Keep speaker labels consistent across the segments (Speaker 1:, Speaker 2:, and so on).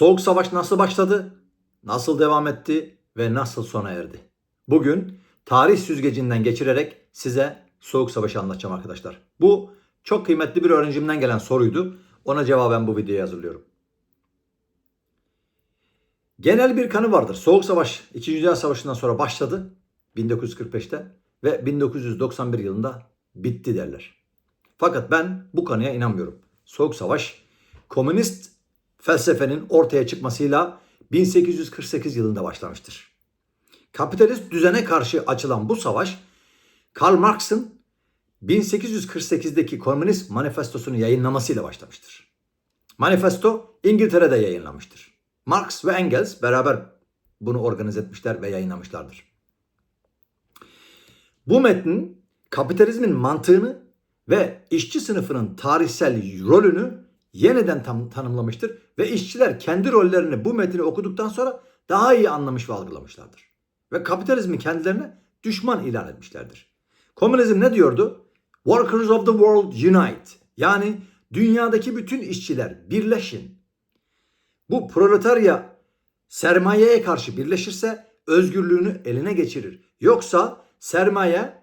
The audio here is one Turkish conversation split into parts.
Speaker 1: Soğuk Savaş nasıl başladı? Nasıl devam etti ve nasıl sona erdi? Bugün tarih süzgecinden geçirerek size Soğuk Savaşı anlatacağım arkadaşlar. Bu çok kıymetli bir öğrencimden gelen soruydu. Ona cevaben bu videoyu hazırlıyorum. Genel bir kanı vardır. Soğuk Savaş 2. Dünya Savaşı'ndan sonra başladı 1945'te ve 1991 yılında bitti derler. Fakat ben bu kanıya inanmıyorum. Soğuk Savaş komünist felsefenin ortaya çıkmasıyla 1848 yılında başlamıştır. Kapitalist düzene karşı açılan bu savaş Karl Marx'ın 1848'deki Komünist Manifestosunu yayınlamasıyla başlamıştır. Manifesto İngiltere'de yayınlanmıştır. Marx ve Engels beraber bunu organize etmişler ve yayınlamışlardır. Bu metnin kapitalizmin mantığını ve işçi sınıfının tarihsel rolünü yeniden tam, tanımlamıştır ve işçiler kendi rollerini bu metni okuduktan sonra daha iyi anlamış ve algılamışlardır. Ve kapitalizmi kendilerine düşman ilan etmişlerdir. Komünizm ne diyordu? Workers of the world unite. Yani dünyadaki bütün işçiler birleşin. Bu proletarya sermayeye karşı birleşirse özgürlüğünü eline geçirir. Yoksa sermaye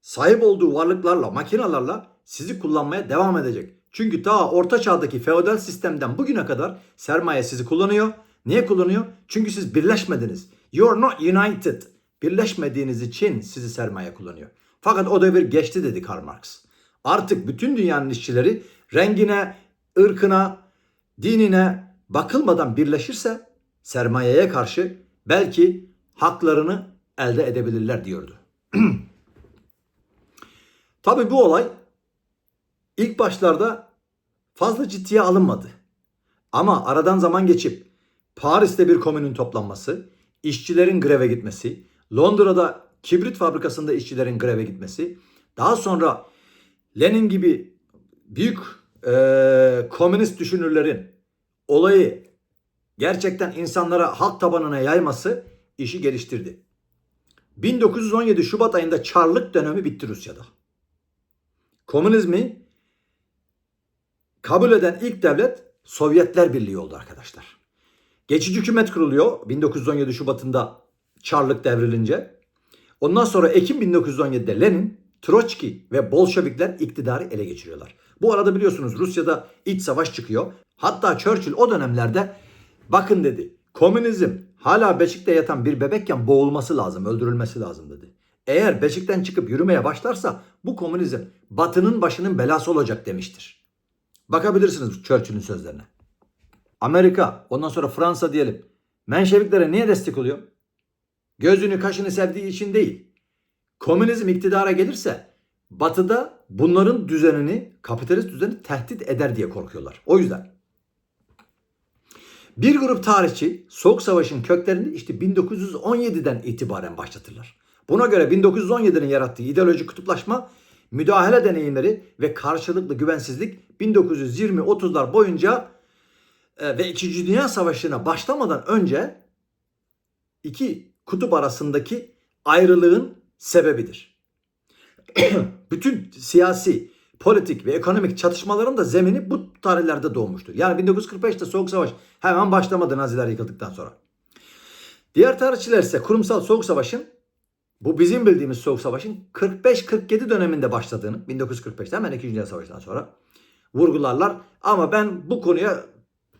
Speaker 1: sahip olduğu varlıklarla, makinalarla sizi kullanmaya devam edecek. Çünkü ta orta çağdaki feodal sistemden bugüne kadar sermaye sizi kullanıyor. Niye kullanıyor? Çünkü siz birleşmediniz. You are not united. Birleşmediğiniz için sizi sermaye kullanıyor. Fakat o devir geçti dedi Karl Marx. Artık bütün dünyanın işçileri rengine, ırkına, dinine bakılmadan birleşirse sermayeye karşı belki haklarını elde edebilirler diyordu. Tabii bu olay ilk başlarda fazla ciddiye alınmadı. Ama aradan zaman geçip Paris'te bir komünün toplanması, işçilerin greve gitmesi, Londra'da kibrit fabrikasında işçilerin greve gitmesi, daha sonra Lenin gibi büyük e, komünist düşünürlerin olayı gerçekten insanlara halk tabanına yayması işi geliştirdi. 1917 Şubat ayında Çarlık dönemi bitti Rusya'da. Komünizmi kabul eden ilk devlet Sovyetler Birliği oldu arkadaşlar. Geçici hükümet kuruluyor 1917 Şubat'ında Çarlık devrilince. Ondan sonra Ekim 1917'de Lenin, Troçki ve Bolşevikler iktidarı ele geçiriyorlar. Bu arada biliyorsunuz Rusya'da iç savaş çıkıyor. Hatta Churchill o dönemlerde bakın dedi komünizm hala beşikte yatan bir bebekken boğulması lazım, öldürülmesi lazım dedi. Eğer beşikten çıkıp yürümeye başlarsa bu komünizm batının başının belası olacak demiştir. Bakabilirsiniz Churchill'in sözlerine. Amerika, ondan sonra Fransa diyelim. Menşeviklere niye destek oluyor? Gözünü kaşını sevdiği için değil. Komünizm iktidara gelirse batıda bunların düzenini, kapitalist düzeni tehdit eder diye korkuyorlar. O yüzden. Bir grup tarihçi Soğuk Savaş'ın köklerini işte 1917'den itibaren başlatırlar. Buna göre 1917'nin yarattığı ideolojik kutuplaşma, müdahale deneyimleri ve karşılıklı güvensizlik 1920-30'lar boyunca e, ve 2. Dünya Savaşı'na başlamadan önce iki kutup arasındaki ayrılığın sebebidir. Bütün siyasi, politik ve ekonomik çatışmaların da zemini bu tarihlerde doğmuştur. Yani 1945'te Soğuk Savaş hemen başlamadı Naziler yıkıldıktan sonra. Diğer tarihçiler ise kurumsal Soğuk Savaş'ın bu bizim bildiğimiz Soğuk Savaş'ın 45-47 döneminde başladığını 1945'te hemen 2. Dünya Savaşı'ndan sonra vurgularlar. Ama ben bu konuya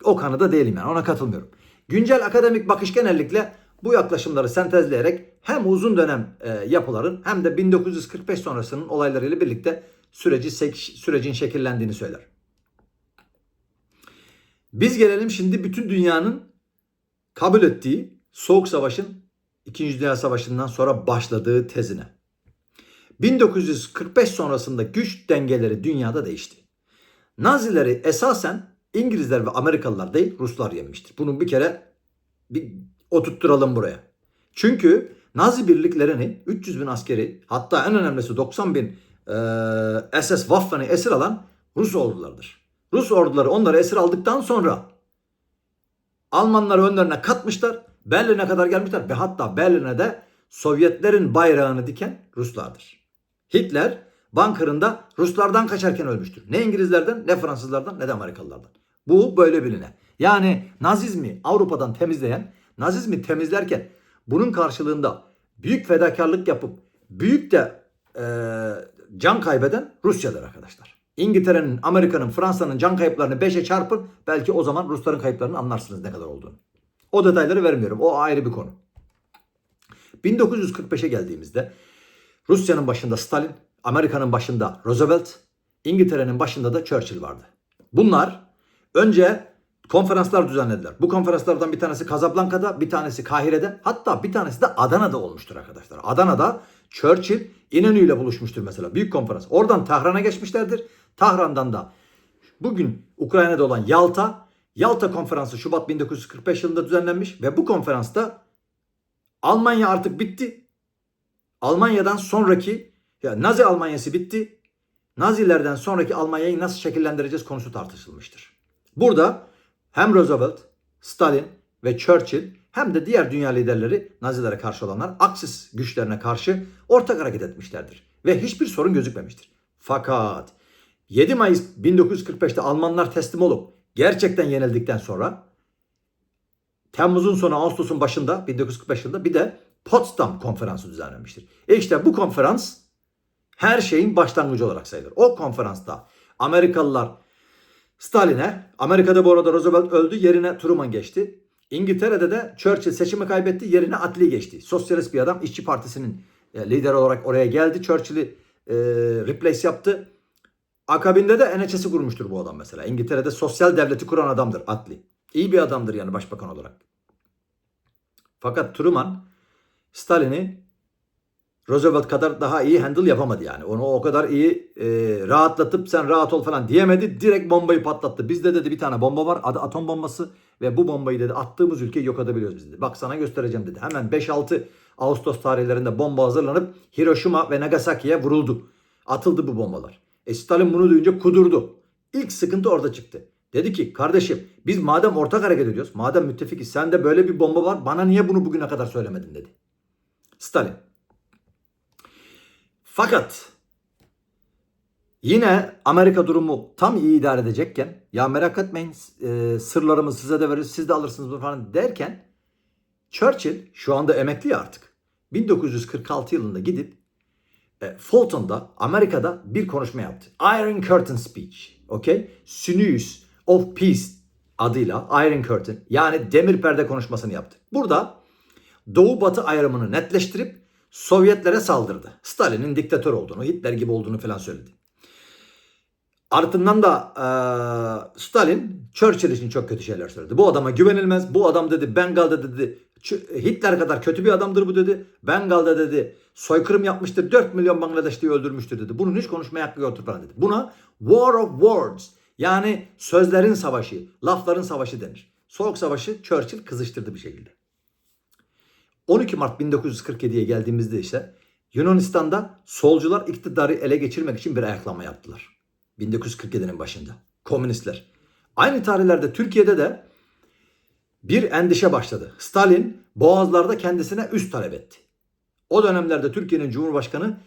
Speaker 1: o kanıda değilim yani ona katılmıyorum. Güncel akademik bakış genellikle bu yaklaşımları sentezleyerek hem uzun dönem e, yapıların hem de 1945 sonrasının olaylarıyla birlikte süreci sürecin şekillendiğini söyler. Biz gelelim şimdi bütün dünyanın kabul ettiği Soğuk Savaş'ın 2. Dünya Savaşı'ndan sonra başladığı tezine. 1945 sonrasında güç dengeleri dünyada değişti. Nazileri esasen İngilizler ve Amerikalılar değil Ruslar yenmiştir. Bunu bir kere bir oturtturalım buraya. Çünkü Nazi birliklerini 300 bin askeri hatta en önemlisi 90 bin e, SS Waffen'i esir alan Rus ordularıdır. Rus orduları onları esir aldıktan sonra Almanları önlerine katmışlar. Berlin'e kadar gelmişler ve hatta Berlin'e de Sovyetlerin bayrağını diken Ruslardır. Hitler Bunker'ında Ruslardan kaçarken ölmüştür. Ne İngilizlerden, ne Fransızlardan, ne de Amerikalılardan. Bu böyle biline. Yani Nazizmi Avrupa'dan temizleyen, Nazizmi temizlerken bunun karşılığında büyük fedakarlık yapıp büyük de e, can kaybeden Rusya'dır arkadaşlar. İngiltere'nin, Amerika'nın, Fransa'nın can kayıplarını 5'e çarpın. Belki o zaman Rusların kayıplarını anlarsınız ne kadar olduğunu. O detayları vermiyorum. O ayrı bir konu. 1945'e geldiğimizde Rusya'nın başında Stalin, Amerika'nın başında Roosevelt, İngiltere'nin başında da Churchill vardı. Bunlar önce konferanslar düzenlediler. Bu konferanslardan bir tanesi Casablanca'da, bir tanesi Kahire'de, hatta bir tanesi de Adana'da olmuştur arkadaşlar. Adana'da Churchill İnönü ile buluşmuştur mesela. Büyük konferans. Oradan Tahran'a geçmişlerdir. Tahran'dan da bugün Ukrayna'da olan Yalta, Yalta konferansı Şubat 1945 yılında düzenlenmiş ve bu konferansta Almanya artık bitti. Almanya'dan sonraki ya Nazi Almanyası bitti. Nazilerden sonraki Almanya'yı nasıl şekillendireceğiz konusu tartışılmıştır. Burada hem Roosevelt, Stalin ve Churchill hem de diğer dünya liderleri Nazilere karşı olanlar Aksis güçlerine karşı ortak hareket etmişlerdir. Ve hiçbir sorun gözükmemiştir. Fakat 7 Mayıs 1945'te Almanlar teslim olup gerçekten yenildikten sonra Temmuz'un sonu Ağustos'un başında 1945 yılında bir de Potsdam konferansı düzenlenmiştir. E işte bu konferans her şeyin başlangıcı olarak sayılır. O konferansta Amerikalılar Stalin'e, Amerika'da bu arada Roosevelt öldü, yerine Truman geçti. İngiltere'de de Churchill seçimi kaybetti, yerine Attlee geçti. Sosyalist bir adam, İşçi Partisi'nin e, lideri olarak oraya geldi. Churchill'i e, replace yaptı. Akabinde de NHS'i kurmuştur bu adam mesela. İngiltere'de sosyal devleti kuran adamdır Attlee. İyi bir adamdır yani başbakan olarak. Fakat Truman Stalin'i Roosevelt kadar daha iyi handle yapamadı yani. Onu o kadar iyi e, rahatlatıp sen rahat ol falan diyemedi. Direkt bombayı patlattı. Bizde dedi bir tane bomba var. Adı atom bombası. Ve bu bombayı dedi attığımız ülkeyi yok edebiliyoruz biz dedi. Bak sana göstereceğim dedi. Hemen 5-6 Ağustos tarihlerinde bomba hazırlanıp Hiroşima ve Nagasaki'ye vuruldu. Atıldı bu bombalar. E Stalin bunu duyunca kudurdu. İlk sıkıntı orada çıktı. Dedi ki kardeşim biz madem ortak hareket ediyoruz, madem müttefikiz sende böyle bir bomba var bana niye bunu bugüne kadar söylemedin dedi. Stalin. Fakat yine Amerika durumu tam iyi idare edecekken ya merak etmeyin e, sırlarımı size de veririz siz de alırsınız falan derken Churchill şu anda emekli artık. 1946 yılında gidip e, Fulton'da Amerika'da bir konuşma yaptı. Iron Curtain Speech. Okay? Sinews of Peace adıyla Iron Curtain yani demir perde konuşmasını yaptı. Burada Doğu Batı ayrımını netleştirip Sovyetlere saldırdı. Stalin'in diktatör olduğunu, Hitler gibi olduğunu falan söyledi. Ardından da e, Stalin Churchill için çok kötü şeyler söyledi. Bu adama güvenilmez. Bu adam dedi Bengal'da dedi Hitler kadar kötü bir adamdır bu dedi. Bengal'da dedi soykırım yapmıştır. 4 milyon Bangladeşli'yi öldürmüştür dedi. Bunun hiç konuşmaya hakkı yoktur falan dedi. Buna War of Words yani sözlerin savaşı, lafların savaşı denir. Soğuk savaşı Churchill kızıştırdı bir şekilde. 12 Mart 1947'ye geldiğimizde ise Yunanistan'da solcular iktidarı ele geçirmek için bir ayaklanma yaptılar. 1947'nin başında. Komünistler. Aynı tarihlerde Türkiye'de de bir endişe başladı. Stalin Boğazlar'da kendisine üst talep etti. O dönemlerde Türkiye'nin Cumhurbaşkanı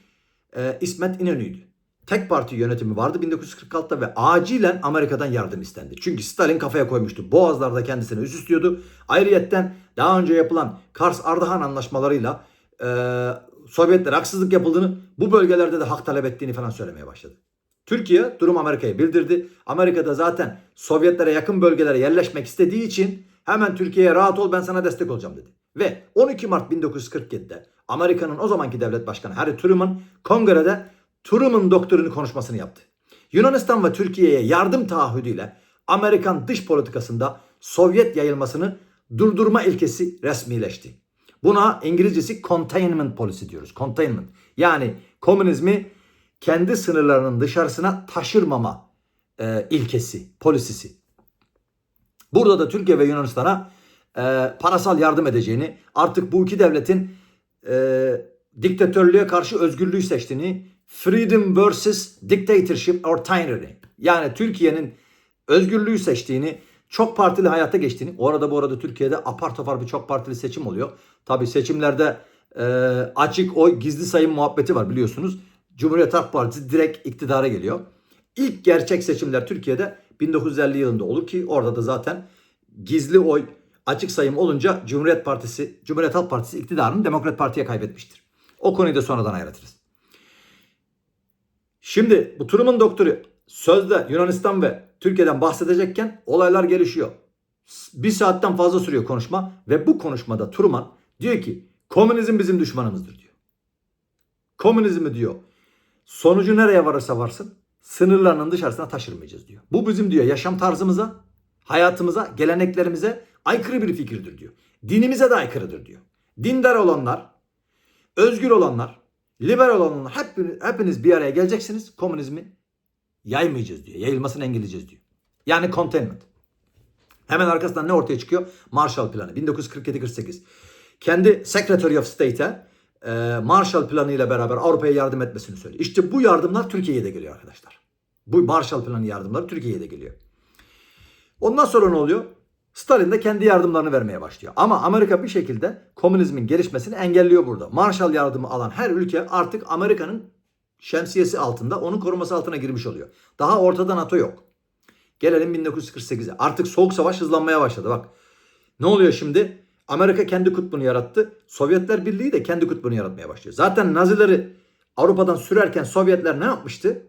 Speaker 1: e, İsmet İnönü'ydü. Tek parti yönetimi vardı 1946'da ve acilen Amerika'dan yardım istendi. Çünkü Stalin kafaya koymuştu. Boğazlar'da kendisine üst istiyordu. Ayrıyetten daha önce yapılan Kars-Ardahan anlaşmalarıyla e, Sovyetlere haksızlık yapıldığını, bu bölgelerde de hak talep ettiğini falan söylemeye başladı. Türkiye durum Amerika'ya bildirdi. Amerika'da zaten Sovyetlere yakın bölgelere yerleşmek istediği için hemen Türkiye'ye rahat ol ben sana destek olacağım dedi. Ve 12 Mart 1947'de Amerika'nın o zamanki devlet başkanı Harry Truman kongrede Truman doktrini konuşmasını yaptı. Yunanistan ve Türkiye'ye yardım taahhüdüyle Amerikan dış politikasında Sovyet yayılmasını durdurma ilkesi resmileşti. Buna İngilizcesi containment policy diyoruz. Containment. Yani komünizmi kendi sınırlarının dışarısına taşırmama e, ilkesi, polisisi. Burada da Türkiye ve Yunanistan'a e, parasal yardım edeceğini, artık bu iki devletin e, diktatörlüğe karşı özgürlüğü seçtiğini, freedom versus dictatorship or tyranny. Yani Türkiye'nin özgürlüğü seçtiğini, çok partili hayata geçtiğini. Orada bu arada Türkiye'de apar topar bir çok partili seçim oluyor. Tabi seçimlerde e, açık oy gizli sayım muhabbeti var biliyorsunuz. Cumhuriyet Halk Partisi direkt iktidara geliyor. İlk gerçek seçimler Türkiye'de 1950 yılında olur ki orada da zaten gizli oy açık sayım olunca Cumhuriyet Partisi, Cumhuriyet Halk Partisi iktidarını Demokrat Parti'ye kaybetmiştir. O konuyu da sonradan ayrıtırız. Şimdi bu Truman doktoru sözde Yunanistan ve Türkiye'den bahsedecekken olaylar gelişiyor. Bir saatten fazla sürüyor konuşma ve bu konuşmada Truman diyor ki komünizm bizim düşmanımızdır diyor. Komünizmi diyor sonucu nereye varırsa varsın sınırlarının dışarısına taşırmayacağız diyor. Bu bizim diyor yaşam tarzımıza, hayatımıza, geleneklerimize aykırı bir fikirdir diyor. Dinimize de aykırıdır diyor. Dindar olanlar, özgür olanlar, liberal olanlar hep, hepiniz bir araya geleceksiniz. Komünizmi yaymayacağız diyor. Yayılmasını engelleyeceğiz diyor. Yani containment. Hemen arkasından ne ortaya çıkıyor? Marshall Planı 1947-48. Kendi Secretary of State'e e, Marshall Planı ile beraber Avrupa'ya yardım etmesini söylüyor. İşte bu yardımlar Türkiye'ye de geliyor arkadaşlar. Bu Marshall Planı yardımları Türkiye'ye de geliyor. Ondan sonra ne oluyor? Stalin de kendi yardımlarını vermeye başlıyor. Ama Amerika bir şekilde komünizmin gelişmesini engelliyor burada. Marshall yardımı alan her ülke artık Amerika'nın şemsiyesi altında, onun koruması altına girmiş oluyor. Daha ortada NATO yok. Gelelim 1948'e. Artık soğuk savaş hızlanmaya başladı. Bak ne oluyor şimdi? Amerika kendi kutbunu yarattı. Sovyetler Birliği de kendi kutbunu yaratmaya başlıyor. Zaten Nazileri Avrupa'dan sürerken Sovyetler ne yapmıştı?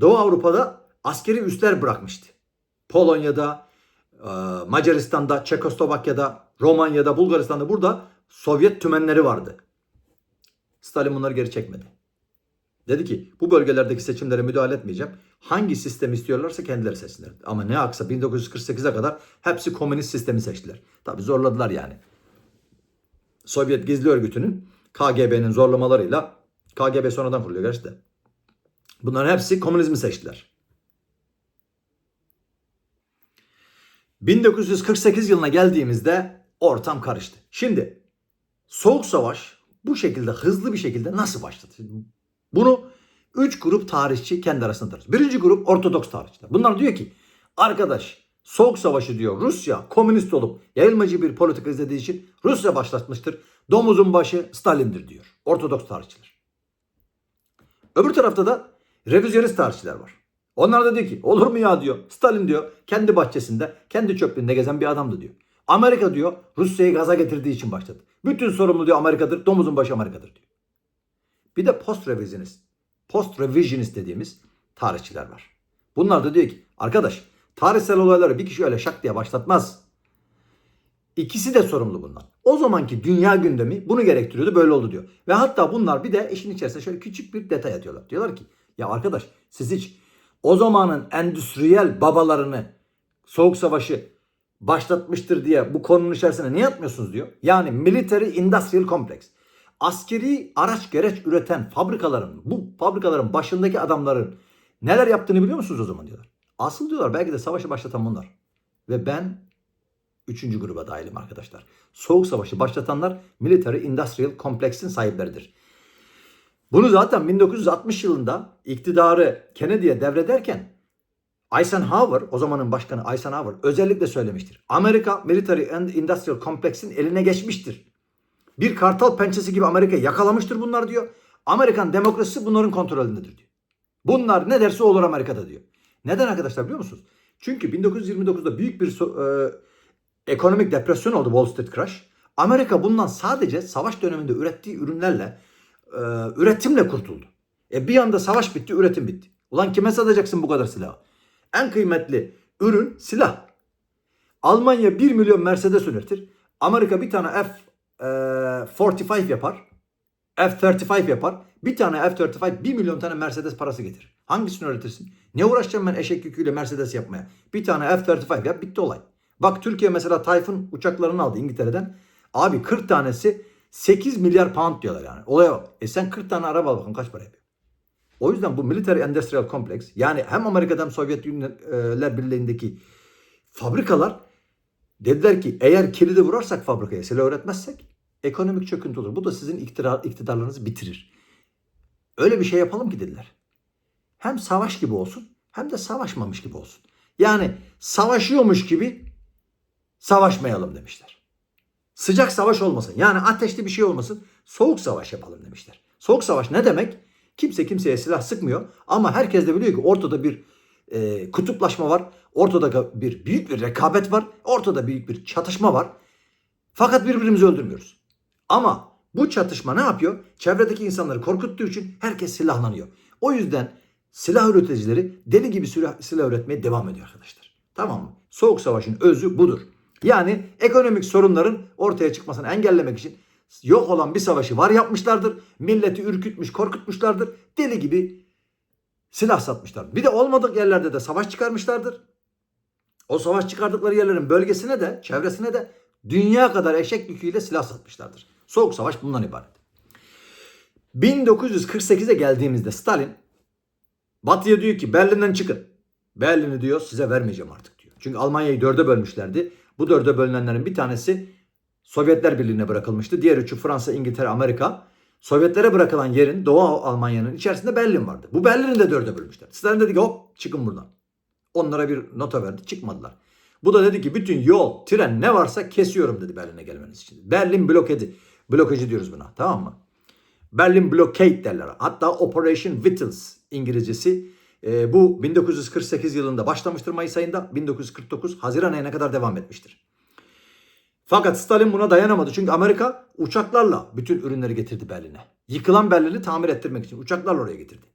Speaker 1: Doğu Avrupa'da askeri üsler bırakmıştı. Polonya'da, Macaristan'da, Çekoslovakya'da, Romanya'da, Bulgaristan'da burada Sovyet tümenleri vardı. Stalin bunları geri çekmedi. Dedi ki bu bölgelerdeki seçimlere müdahale etmeyeceğim. Hangi sistemi istiyorlarsa kendileri seçsinler. Ama ne aksa 1948'e kadar hepsi komünist sistemi seçtiler. Tabi zorladılar yani. Sovyet Gizli Örgütü'nün KGB'nin zorlamalarıyla KGB sonradan kuruluyor gerçi de. Bunların hepsi komünizmi seçtiler. 1948 yılına geldiğimizde ortam karıştı. Şimdi Soğuk Savaş bu şekilde hızlı bir şekilde nasıl başladı? Bunu 3 grup tarihçi kendi arasında tartışıyor. Birinci grup Ortodoks tarihçiler. Bunlar diyor ki arkadaş Soğuk Savaşı diyor Rusya komünist olup yayılmacı bir politika izlediği için Rusya başlatmıştır. Domuzun başı Stalin'dir diyor. Ortodoks tarihçiler. Öbür tarafta da revizyonist tarihçiler var. Onlar da diyor ki olur mu ya diyor. Stalin diyor kendi bahçesinde kendi çöplüğünde gezen bir adamdı diyor. Amerika diyor Rusya'yı gaza getirdiği için başladı. Bütün sorumlu diyor Amerika'dır. Domuzun başı Amerika'dır diyor. Bir de post revisionist, post revisionist dediğimiz tarihçiler var. Bunlar da diyor ki arkadaş tarihsel olayları bir kişi öyle şak diye başlatmaz. İkisi de sorumlu bundan. O zamanki dünya gündemi bunu gerektiriyordu böyle oldu diyor. Ve hatta bunlar bir de işin içerisinde şöyle küçük bir detay atıyorlar. Diyorlar ki ya arkadaş siz hiç o zamanın endüstriyel babalarını soğuk savaşı başlatmıştır diye bu konunun içerisine niye atmıyorsunuz diyor. Yani military industrial complex askeri araç gereç üreten fabrikaların, bu fabrikaların başındaki adamların neler yaptığını biliyor musunuz o zaman diyorlar. Asıl diyorlar belki de savaşı başlatan bunlar. Ve ben üçüncü gruba dahilim arkadaşlar. Soğuk savaşı başlatanlar Military Industrial Complex'in sahipleridir. Bunu zaten 1960 yılında iktidarı Kennedy'ye devrederken Eisenhower, o zamanın başkanı Eisenhower özellikle söylemiştir. Amerika Military and Industrial Complex'in eline geçmiştir. Bir kartal pençesi gibi Amerika yakalamıştır bunlar diyor. Amerikan demokrasisi bunların kontrolündedir diyor. Bunlar ne derse olur Amerika'da diyor. Neden arkadaşlar biliyor musunuz? Çünkü 1929'da büyük bir e, ekonomik depresyon oldu Wall Street Crash. Amerika bundan sadece savaş döneminde ürettiği ürünlerle e, üretimle kurtuldu. E bir anda savaş bitti, üretim bitti. Ulan kime satacaksın bu kadar silahı? En kıymetli ürün silah. Almanya 1 milyon Mercedes üretir. Amerika bir tane F e, 45 yapar. F-35 yapar. Bir tane F-35 1 milyon tane Mercedes parası getirir. Hangisini üretirsin? Ne uğraşacağım ben eşek yüküyle Mercedes yapmaya? Bir tane F-35 yap bitti olay. Bak Türkiye mesela Tayfun uçaklarını aldı İngiltere'den. Abi 40 tanesi 8 milyar pound diyorlar yani. Olaya bak. E sen 40 tane araba al bakalım kaç para yapıyor. O yüzden bu Military Industrial Complex yani hem Amerika'da hem Sovyetler Birliği'ndeki fabrikalar dediler ki eğer kilidi vurarsak fabrikaya silah üretmezsek ekonomik çöküntü olur. Bu da sizin iktidar, iktidarlarınızı bitirir. Öyle bir şey yapalım ki dediler. Hem savaş gibi olsun hem de savaşmamış gibi olsun. Yani savaşıyormuş gibi savaşmayalım demişler. Sıcak savaş olmasın. Yani ateşli bir şey olmasın. Soğuk savaş yapalım demişler. Soğuk savaş ne demek? Kimse kimseye silah sıkmıyor ama herkes de biliyor ki ortada bir e, kutuplaşma var. Ortada bir büyük bir rekabet var. Ortada büyük bir çatışma var. Fakat birbirimizi öldürmüyoruz. Ama bu çatışma ne yapıyor? Çevredeki insanları korkuttuğu için herkes silahlanıyor. O yüzden silah üreticileri deli gibi silah, üretmeye devam ediyor arkadaşlar. Tamam mı? Soğuk savaşın özü budur. Yani ekonomik sorunların ortaya çıkmasını engellemek için yok olan bir savaşı var yapmışlardır. Milleti ürkütmüş, korkutmuşlardır. Deli gibi silah satmışlar. Bir de olmadık yerlerde de savaş çıkarmışlardır. O savaş çıkardıkları yerlerin bölgesine de, çevresine de dünya kadar eşek yüküyle silah satmışlardır. Soğuk savaş bundan ibaret. 1948'e geldiğimizde Stalin Batı'ya diyor ki Berlin'den çıkın. Berlin'i diyor size vermeyeceğim artık diyor. Çünkü Almanya'yı dörde bölmüşlerdi. Bu dörde bölünenlerin bir tanesi Sovyetler Birliği'ne bırakılmıştı. Diğer üçü Fransa, İngiltere, Amerika. Sovyetlere bırakılan yerin Doğu Almanya'nın içerisinde Berlin vardı. Bu Berlin'i de dörde bölmüşler. Stalin dedi ki hop çıkın buradan. Onlara bir nota verdi çıkmadılar. Bu da dedi ki bütün yol, tren ne varsa kesiyorum dedi Berlin'e gelmeniz için. Berlin blokedi. Blokajı diyoruz buna tamam mı? Berlin Blockade derler. Hatta Operation Vittles İngilizcesi. E, bu 1948 yılında başlamıştır Mayıs ayında. 1949 Haziran ayına kadar devam etmiştir. Fakat Stalin buna dayanamadı. Çünkü Amerika uçaklarla bütün ürünleri getirdi Berlin'e. Yıkılan Berlin'i tamir ettirmek için uçaklarla oraya getirdi.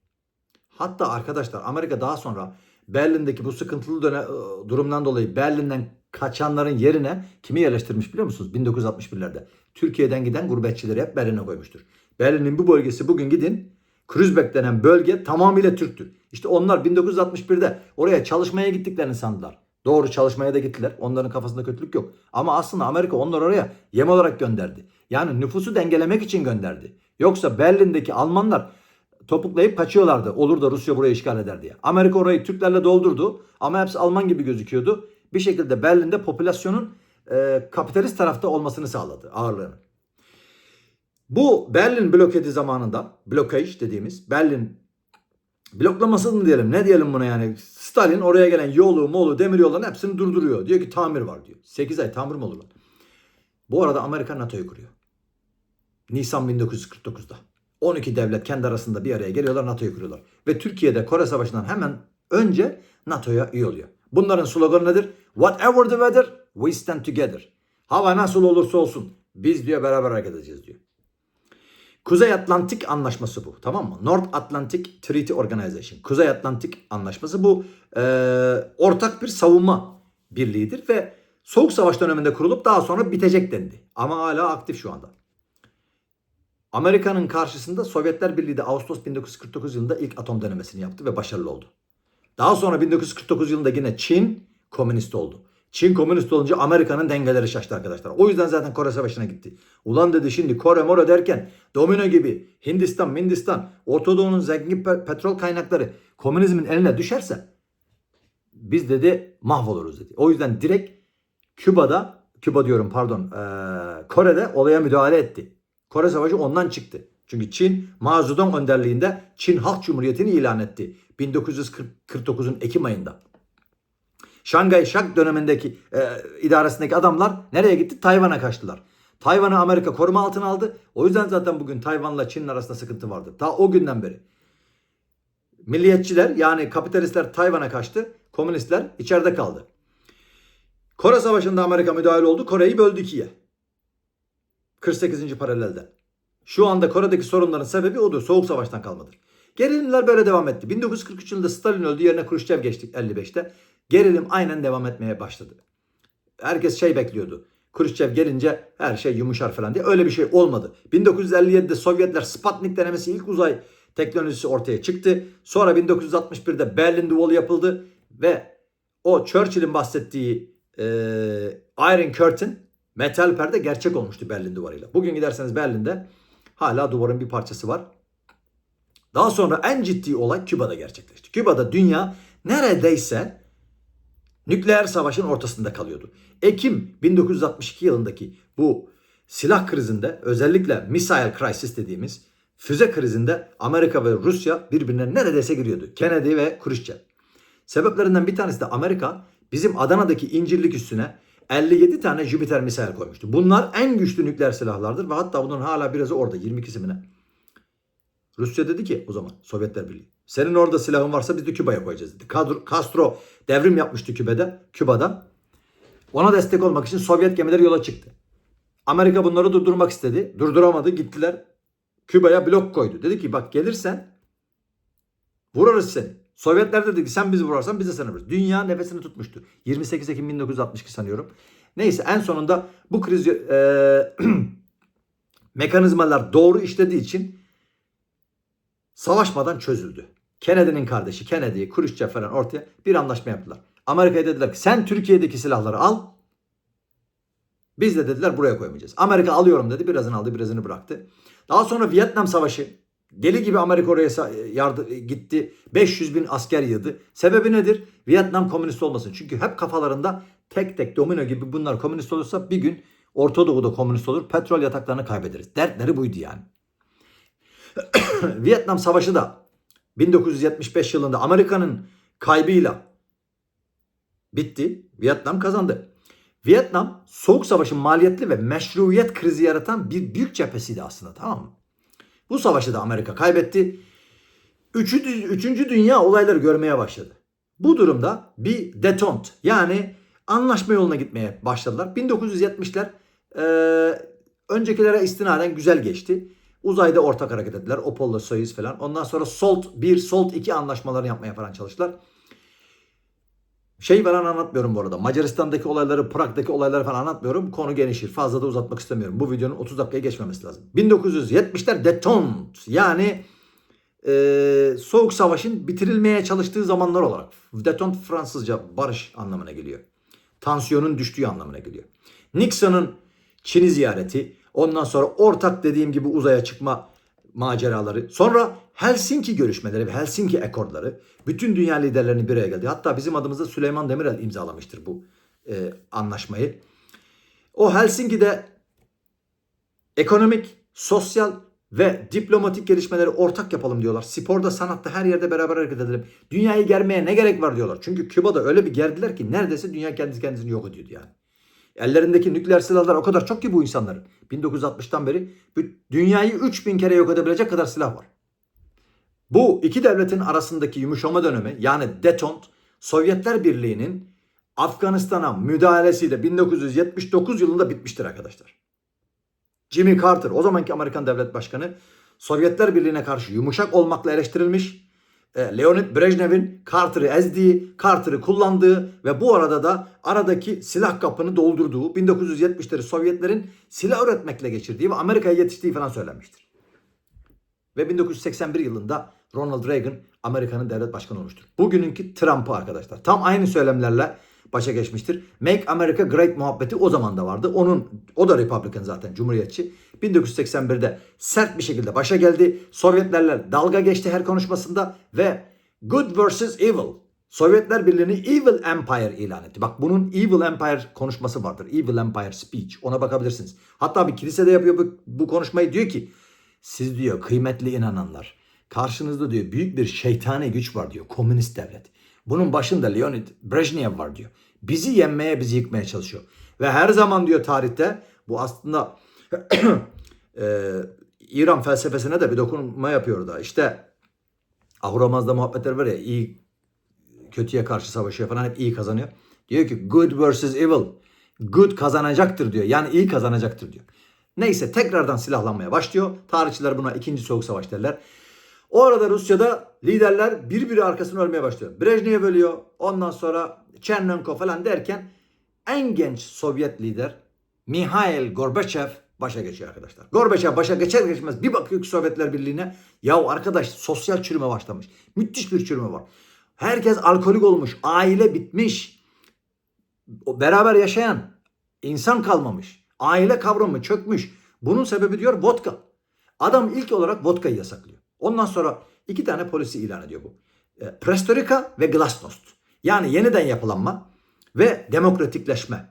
Speaker 1: Hatta arkadaşlar Amerika daha sonra Berlin'deki bu sıkıntılı dönem, durumdan dolayı Berlin'den kaçanların yerine kimi yerleştirmiş biliyor musunuz? 1961'lerde. Türkiye'den giden gurbetçileri hep Berlin'e koymuştur. Berlin'in bu bölgesi bugün gidin. Kreuzberg denen bölge tamamıyla Türktür. İşte onlar 1961'de oraya çalışmaya gittiklerini sandılar. Doğru çalışmaya da gittiler. Onların kafasında kötülük yok. Ama aslında Amerika onları oraya yem olarak gönderdi. Yani nüfusu dengelemek için gönderdi. Yoksa Berlin'deki Almanlar topuklayıp kaçıyorlardı. Olur da Rusya burayı işgal eder diye. Amerika orayı Türklerle doldurdu ama hepsi Alman gibi gözüküyordu. Bir şekilde Berlin'de popülasyonun e, kapitalist tarafta olmasını sağladı ağırlığını. Bu Berlin blokedi zamanında blokaj dediğimiz Berlin bloklaması mı diyelim ne diyelim buna yani Stalin oraya gelen yolu molu demir yolların hepsini durduruyor. Diyor ki tamir var diyor. 8 ay tamir mi olur lan? Bu arada Amerika NATO'yu kuruyor. Nisan 1949'da. 12 devlet kendi arasında bir araya geliyorlar NATO'yu kuruyorlar. Ve Türkiye'de Kore Savaşı'ndan hemen önce NATO'ya üye oluyor. Bunların sloganı nedir? Whatever the weather, we stand together. Hava nasıl olursa olsun biz diyor beraber hareket edeceğiz diyor. Kuzey Atlantik Anlaşması bu. Tamam mı? North Atlantic Treaty Organization. Kuzey Atlantik Anlaşması bu e, ortak bir savunma birliğidir ve Soğuk Savaş döneminde kurulup daha sonra bitecek dendi. Ama hala aktif şu anda. Amerika'nın karşısında Sovyetler Birliği de Ağustos 1949 yılında ilk atom denemesini yaptı ve başarılı oldu. Daha sonra 1949 yılında yine Çin komünist oldu. Çin komünist olunca Amerika'nın dengeleri şaştı arkadaşlar. O yüzden zaten Kore Savaşı'na gitti. Ulan dedi şimdi Kore Moro derken domino gibi Hindistan, Hindistan, Orta Doğu'nun zengin petrol kaynakları komünizmin eline düşerse biz dedi mahvoluruz dedi. O yüzden direkt Küba'da, Küba diyorum pardon, Kore'de olaya müdahale etti. Kore Savaşı ondan çıktı. Çünkü Çin Mao Zedong önderliğinde Çin Halk Cumhuriyeti'ni ilan etti. 1949'un Ekim ayında. Şangay Şak dönemindeki e, idaresindeki adamlar nereye gitti? Tayvan'a kaçtılar. Tayvan'ı Amerika koruma altına aldı. O yüzden zaten bugün Tayvan'la Çin'in arasında sıkıntı vardı. Ta o günden beri. Milliyetçiler yani kapitalistler Tayvan'a kaçtı. Komünistler içeride kaldı. Kore Savaşı'nda Amerika müdahale oldu. Kore'yi böldü ikiye. 48. paralelde. Şu anda Kore'deki sorunların sebebi odur. Soğuk Savaş'tan kalmadır. Gerilimler böyle devam etti. 1943 yılında Stalin öldü. Yerine Khrushchev geçtik 55'te. Gerilim aynen devam etmeye başladı. Herkes şey bekliyordu. Khrushchev gelince her şey yumuşar falan diye. Öyle bir şey olmadı. 1957'de Sovyetler Sputnik denemesi ilk uzay teknolojisi ortaya çıktı. Sonra 1961'de Berlin Duvarı yapıldı ve o Churchill'in bahsettiği e, Iron Curtain metal perde gerçek olmuştu Berlin duvarıyla. Bugün giderseniz Berlin'de hala duvarın bir parçası var. Daha sonra en ciddi olay Küba'da gerçekleşti. Küba'da dünya neredeyse nükleer savaşın ortasında kalıyordu. Ekim 1962 yılındaki bu silah krizinde özellikle missile crisis dediğimiz füze krizinde Amerika ve Rusya birbirine neredeyse giriyordu. Kennedy ve Khrushchev. Sebeplerinden bir tanesi de Amerika bizim Adana'daki incirlik üstüne 57 tane Jupiter misal koymuştu. Bunlar en güçlü nükleer silahlardır ve hatta bunların hala birazı orada 22'si mi? Rusya dedi ki o zaman Sovyetler Birliği Senin orada silahın varsa biz de Küba'ya koyacağız dedi. Castro devrim yapmıştı Küba'da, Küba'da. Ona destek olmak için Sovyet gemileri yola çıktı. Amerika bunları durdurmak istedi. Durduramadı. Gittiler. Küba'ya blok koydu. Dedi ki bak gelirsen vurarız seni. Sovyetler dedi ki sen bizi vurarsan biz de seni vururuz. Dünya nefesini tutmuştu. 28 Ekim 1962 sanıyorum. Neyse en sonunda bu kriz e, mekanizmalar doğru işlediği için savaşmadan çözüldü. Kennedy'nin kardeşi Kennedy, Khrushchev falan ortaya bir anlaşma yaptılar. Amerika'ya dediler ki sen Türkiye'deki silahları al. Biz de dediler buraya koymayacağız. Amerika alıyorum dedi. Birazını aldı, birazını bıraktı. Daha sonra Vietnam Savaşı. Deli gibi Amerika oraya sa- yardı, gitti. 500 bin asker yığdı. Sebebi nedir? Vietnam komünist olmasın. Çünkü hep kafalarında tek tek domino gibi bunlar komünist olursa bir gün Orta Doğu'da komünist olur. Petrol yataklarını kaybederiz. Dertleri buydu yani. Vietnam Savaşı da 1975 yılında Amerika'nın kaybıyla bitti. Vietnam kazandı. Vietnam Soğuk Savaş'ın maliyetli ve meşruiyet krizi yaratan bir büyük cephesiydi aslında tamam mı? Bu savaşı da Amerika kaybetti. Üçü, üçüncü dünya olayları görmeye başladı. Bu durumda bir detente yani anlaşma yoluna gitmeye başladılar. 1970'ler e, öncekilere istinaden güzel geçti. Uzayda ortak hareket ettiler. Apollo, Soyuz falan. Ondan sonra SALT 1, SALT 2 anlaşmalarını yapmaya falan çalıştılar. Şey falan anlatmıyorum bu arada. Macaristan'daki olayları, Prag'daki olayları falan anlatmıyorum. Konu genişir. Fazla da uzatmak istemiyorum. Bu videonun 30 dakikaya geçmemesi lazım. 1970'ler detente yani e, Soğuk Savaş'ın bitirilmeye çalıştığı zamanlar olarak. Detente Fransızca barış anlamına geliyor. Tansiyonun düştüğü anlamına geliyor. Nixon'ın Çin'i ziyareti, ondan sonra ortak dediğim gibi uzaya çıkma maceraları, sonra Helsinki görüşmeleri ve Helsinki ekordları bütün dünya liderlerini bir araya geldi. Hatta bizim adımızda Süleyman Demirel imzalamıştır bu e, anlaşmayı. O Helsinki'de ekonomik, sosyal ve diplomatik gelişmeleri ortak yapalım diyorlar. Sporda, sanatta her yerde beraber hareket edelim. Dünyayı germeye ne gerek var diyorlar. Çünkü Küba'da öyle bir gerdiler ki neredeyse dünya kendisi kendisini yok ediyordu yani. Ellerindeki nükleer silahlar o kadar çok ki bu insanların. 1960'tan beri dünyayı 3000 kere yok edebilecek kadar silah var. Bu iki devletin arasındaki yumuşama dönemi yani detont Sovyetler Birliği'nin Afganistan'a müdahalesiyle 1979 yılında bitmiştir arkadaşlar. Jimmy Carter o zamanki Amerikan Devlet Başkanı Sovyetler Birliği'ne karşı yumuşak olmakla eleştirilmiş. E, Leonid Brejnev'in Carter'ı ezdiği, Carter'ı kullandığı ve bu arada da aradaki silah kapını doldurduğu 1970'leri Sovyetlerin silah üretmekle geçirdiği ve Amerika'ya yetiştiği falan söylenmiştir. Ve 1981 yılında Ronald Reagan Amerika'nın devlet başkanı olmuştur. Bugününki Trump'ı arkadaşlar. Tam aynı söylemlerle başa geçmiştir. Make America Great muhabbeti o zaman da vardı. Onun o da Republican zaten Cumhuriyetçi. 1981'de sert bir şekilde başa geldi. Sovyetlerle dalga geçti her konuşmasında ve good versus evil. Sovyetler Birliği'ni Evil Empire ilan etti. Bak bunun Evil Empire konuşması vardır. Evil Empire Speech. Ona bakabilirsiniz. Hatta bir kilisede yapıyor bu, bu konuşmayı. Diyor ki siz diyor kıymetli inananlar karşınızda diyor büyük bir şeytani güç var diyor. Komünist devlet. Bunun başında Leonid Brejnev var diyor. Bizi yenmeye, bizi yıkmaya çalışıyor. Ve her zaman diyor tarihte bu aslında e, İran felsefesine de bir dokunma yapıyor da. İşte Ahura muhabbetler var ya iyi kötüye karşı savaşıyor falan hep iyi kazanıyor. Diyor ki good versus evil. Good kazanacaktır diyor. Yani iyi kazanacaktır diyor. Neyse tekrardan silahlanmaya başlıyor. Tarihçiler buna ikinci soğuk savaş derler. O arada Rusya'da liderler birbiri arkasına ölmeye başlıyor. Brejnev ölüyor. Ondan sonra Chernenko falan derken en genç Sovyet lider Mihail Gorbachev başa geçiyor arkadaşlar. Gorbachev başa geçer geçmez bir bakıyor ki Sovyetler Birliği'ne ya arkadaş sosyal çürüme başlamış. Müthiş bir çürüme var. Herkes alkolik olmuş. Aile bitmiş. Beraber yaşayan insan kalmamış. Aile kavramı çökmüş. Bunun sebebi diyor vodka. Adam ilk olarak vodkayı yasaklıyor. Ondan sonra iki tane polisi ilan ediyor bu. E, Prestorica ve Glasnost. Yani yeniden yapılanma ve demokratikleşme.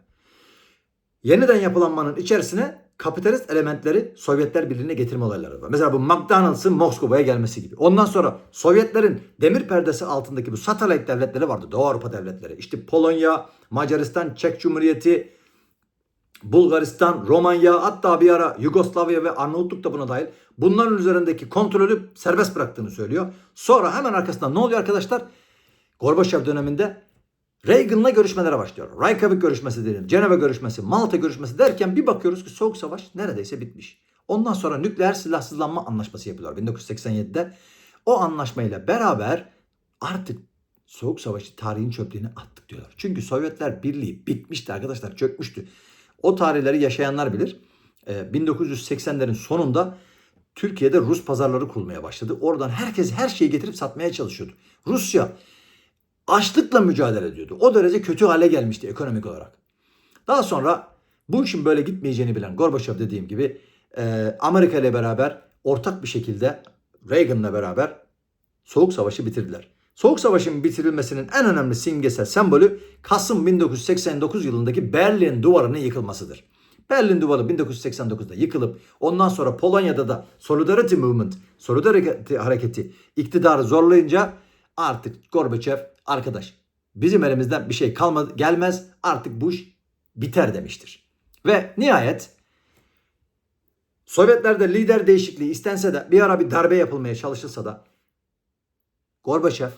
Speaker 1: Yeniden yapılanmanın içerisine kapitalist elementleri Sovyetler Birliği'ne getirme olayları var. Mesela bu McDonald's'ın Moskova'ya gelmesi gibi. Ondan sonra Sovyetlerin demir perdesi altındaki bu satellite devletleri vardı. Doğu Avrupa devletleri. İşte Polonya, Macaristan, Çek Cumhuriyeti, Bulgaristan, Romanya hatta bir ara Yugoslavya ve Arnavutluk da buna dahil. Bunların üzerindeki kontrolü serbest bıraktığını söylüyor. Sonra hemen arkasından ne oluyor arkadaşlar? Gorbaçov döneminde Reagan'la görüşmelere başlıyor. Reykjavik görüşmesi diyelim, Ceneve görüşmesi, Malta görüşmesi derken bir bakıyoruz ki Soğuk Savaş neredeyse bitmiş. Ondan sonra nükleer silahsızlanma anlaşması yapıyorlar 1987'de. O anlaşmayla beraber artık Soğuk Savaşı tarihin çöplüğüne attık diyorlar. Çünkü Sovyetler Birliği bitmişti arkadaşlar, çökmüştü. O tarihleri yaşayanlar bilir. Ee, 1980'lerin sonunda Türkiye'de Rus pazarları kurulmaya başladı. Oradan herkes her şeyi getirip satmaya çalışıyordu. Rusya açlıkla mücadele ediyordu. O derece kötü hale gelmişti ekonomik olarak. Daha sonra bu işin böyle gitmeyeceğini bilen Gorbaçov dediğim gibi e, Amerika ile beraber ortak bir şekilde Reagan'la beraber Soğuk Savaşı bitirdiler. Soğuk Savaş'ın bitirilmesinin en önemli simgesel sembolü Kasım 1989 yılındaki Berlin Duvarı'nın yıkılmasıdır. Berlin Duvarı 1989'da yıkılıp ondan sonra Polonya'da da Solidarity Movement, Solidarity hareketi iktidarı zorlayınca artık Gorbaçov arkadaş bizim elimizden bir şey kalmadı gelmez artık bu iş biter demiştir. Ve nihayet Sovyetlerde lider değişikliği istense de bir ara bir darbe yapılmaya çalışılsa da Gorbaçov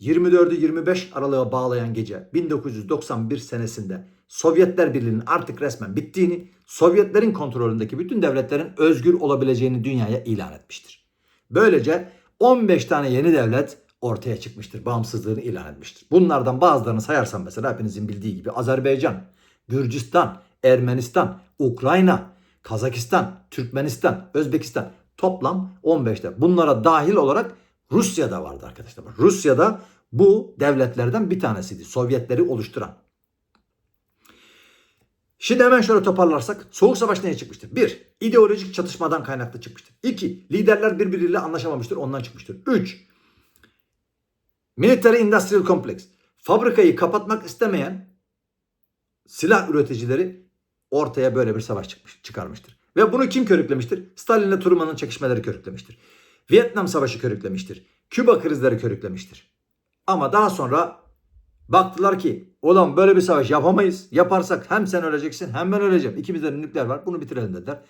Speaker 1: 24'ü 25 Aralık'a bağlayan gece 1991 senesinde Sovyetler Birliği'nin artık resmen bittiğini, Sovyetlerin kontrolündeki bütün devletlerin özgür olabileceğini dünyaya ilan etmiştir. Böylece 15 tane yeni devlet ortaya çıkmıştır. Bağımsızlığını ilan etmiştir. Bunlardan bazılarını sayarsam mesela hepinizin bildiği gibi Azerbaycan, Gürcistan, Ermenistan, Ukrayna, Kazakistan, Türkmenistan, Özbekistan toplam 15'te. Bunlara dahil olarak Rusya da vardı arkadaşlar. Rusya da bu devletlerden bir tanesiydi. Sovyetleri oluşturan. Şimdi hemen şöyle toparlarsak Soğuk Savaş neye çıkmıştır? 1. ideolojik çatışmadan kaynaklı çıkmıştır. 2. Liderler birbiriyle anlaşamamıştır ondan çıkmıştır. 3. Military Industrial Complex. Fabrikayı kapatmak istemeyen silah üreticileri ortaya böyle bir savaş çıkmış, çıkarmıştır. Ve bunu kim körüklemiştir? Stalin ile Truman'ın çekişmeleri körüklemiştir. Vietnam Savaşı körüklemiştir. Küba krizleri körüklemiştir. Ama daha sonra baktılar ki ulan böyle bir savaş yapamayız. Yaparsak hem sen öleceksin hem ben öleceğim. İkimizde de nükleer var bunu bitirelim dediler.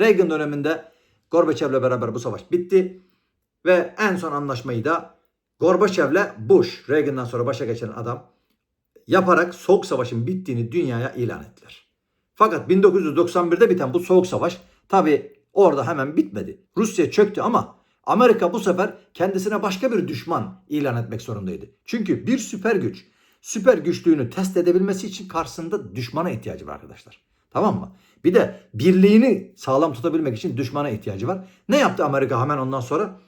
Speaker 1: Reagan döneminde Gorbaçov'la beraber bu savaş bitti. Ve en son anlaşmayı da Gorbaçov'le Bush, Reagan'dan sonra başa geçen adam yaparak Soğuk Savaş'ın bittiğini dünyaya ilan ettiler. Fakat 1991'de biten bu Soğuk Savaş tabi orada hemen bitmedi. Rusya çöktü ama Amerika bu sefer kendisine başka bir düşman ilan etmek zorundaydı. Çünkü bir süper güç süper güçlüğünü test edebilmesi için karşısında düşmana ihtiyacı var arkadaşlar. Tamam mı? Bir de birliğini sağlam tutabilmek için düşmana ihtiyacı var. Ne yaptı Amerika hemen ondan sonra?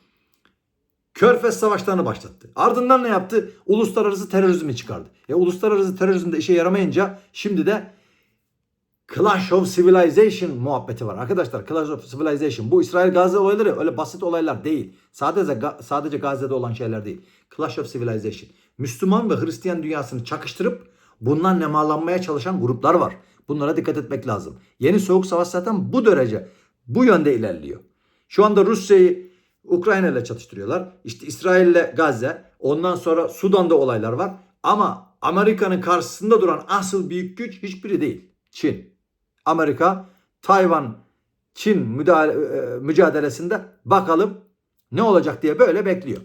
Speaker 1: Körfez savaşlarını başlattı. Ardından ne yaptı? Uluslararası terörizmi çıkardı. E uluslararası terörizm de işe yaramayınca şimdi de Clash of Civilization muhabbeti var. Arkadaşlar Clash of Civilization bu İsrail Gazze olayları öyle basit olaylar değil. Sadece sadece Gazze'de olan şeyler değil. Clash of Civilization. Müslüman ve Hristiyan dünyasını çakıştırıp bundan nemalanmaya çalışan gruplar var. Bunlara dikkat etmek lazım. Yeni Soğuk Savaş zaten bu derece bu yönde ilerliyor. Şu anda Rusya'yı Ukrayna ile çatıştırıyorlar. İşte İsrail ile Gazze. Ondan sonra Sudan'da olaylar var. Ama Amerika'nın karşısında duran asıl büyük güç hiçbiri değil. Çin. Amerika, Tayvan, Çin mücadelesinde bakalım ne olacak diye böyle bekliyor.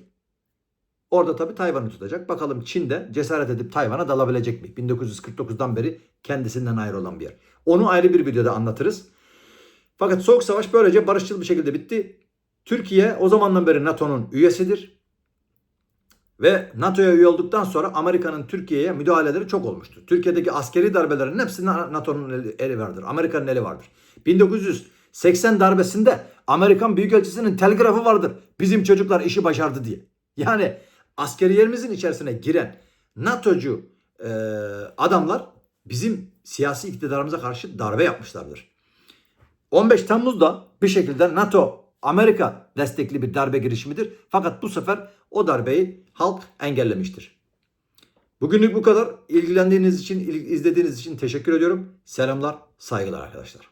Speaker 1: Orada tabii Tayvan'ı tutacak. Bakalım Çin de cesaret edip Tayvan'a dalabilecek mi? 1949'dan beri kendisinden ayrı olan bir yer. Onu ayrı bir videoda anlatırız. Fakat Soğuk Savaş böylece barışçıl bir şekilde bitti. Türkiye o zamandan beri NATO'nun üyesidir. Ve NATO'ya üye olduktan sonra Amerika'nın Türkiye'ye müdahaleleri çok olmuştur. Türkiye'deki askeri darbelerin hepsinde NATO'nun eli, vardır. Amerika'nın eli vardır. 1980 darbesinde Amerikan Büyükelçisi'nin telgrafı vardır. Bizim çocuklar işi başardı diye. Yani askeriyerimizin içerisine giren NATO'cu e, adamlar bizim siyasi iktidarımıza karşı darbe yapmışlardır. 15 Temmuz'da bir şekilde NATO Amerika destekli bir darbe girişimidir. Fakat bu sefer o darbeyi halk engellemiştir. Bugünlük bu kadar. İlgilendiğiniz için, izlediğiniz için teşekkür ediyorum. Selamlar, saygılar arkadaşlar.